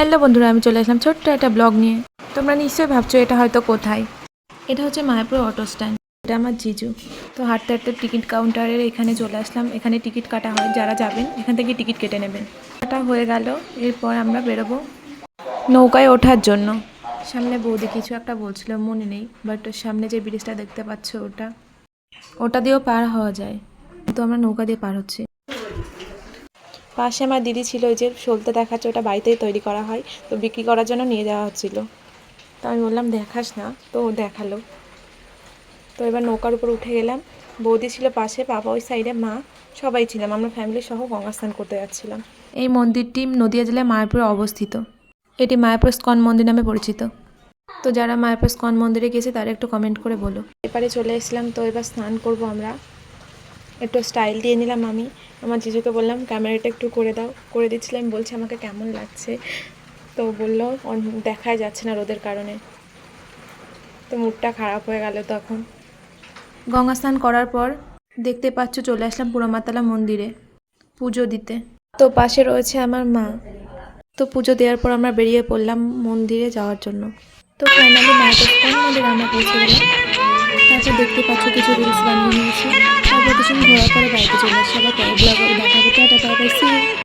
Hello বন্ধুরা, আমি চলে আসলাম ছোট্ট একটা ব্লগ নিয়ে। তোমরা নিশ্চয়ই ভাবছ এটা হয়তো কোথায়? এটা হচ্ছে মায়াপুর অটো স্ট্যান্ড এটা আমার জিজু। তো হাঁটতে হাঁটতে টিকিট কাউন্টারের এখানে চলে আসলাম। এখানে টিকিট কাটা হয়, যারা যাবেন, এখান থেকে টিকিট কেটে নেবেন। কাটা হয়ে গেল, এরপর আমরা বেরোবো নৌকায় ওঠার জন্য। সামনে বৌদি কিছু একটা বলছিল, মনে নেই বাট সামনে যে ব্রিজটা দেখতে পাচ্ছ ওটা ওটা দিয়েও পার হওয়া যায়। তো আমরা নৌকা দিয়ে পার হচ্ছি। পাশে আমার দিদি ছিল, ওই যে সলতে দেখাচ্ছে, ওটা বাড়িতেই তৈরি করা হয়, তো বিক্রি করার জন্য নিয়ে যাওয়া হচ্ছিল। তো আমি বললাম, দেখাস না, তো দেখাল। তো এবার নৌকার উপর উঠে গেলাম, বৌদি ছিল পাশে, বাবা ওই সাইডে, মা সবাই ছিলাম, আমরা ফ্যামিলি সহ গঙ্গা স্নান করতে যাচ্ছিলাম। এই মন্দিরটি নদিয়া জেলায় মায়াপুরে অবস্থিত। এটি মায়াপুর স্কন মন্দির নামে পরিচিত। তো যারা মায়াপুর স্কন মন্দিরে গেছে, তারা একটু কমেন্ট করে বলো। এপারে চলে এসেছিলাম, তো এবার স্নান করব আমরা। একটু স্টাইল দিয়ে নিলাম আমি। আমার জিজুকে বললাম ক্যামেরাটা একটু করে দাও। করে দিচ্ছিলাম বলছে আমাকে কেমন লাগছে? তো বলল "অন- দেখাই যাচ্ছে না রোদের কারণে। তো মুডটা খারাপ হয়ে গেল তখন। গঙ্গা স্নান করার পর দেখতে পাচ্ছ চলে আসলাম পুরোমাতালা মন্দিরে পুজো দিতে। তো পাশে রয়েছে আমার মা। তো পুজো দেওয়ার পর আমরা বেরিয়ে পড়লাম মন্দিরে যাওয়ার জন্য। তো ফাইনালি মায়ের মন্দিরে দেখতে পাচ্ছ, কিছু রিলস বানিয়ে নিয়েছি। তারপর কিছু ঘোরার পরে বাড়িতে চলে আসছে, আবার পরে ব্লগ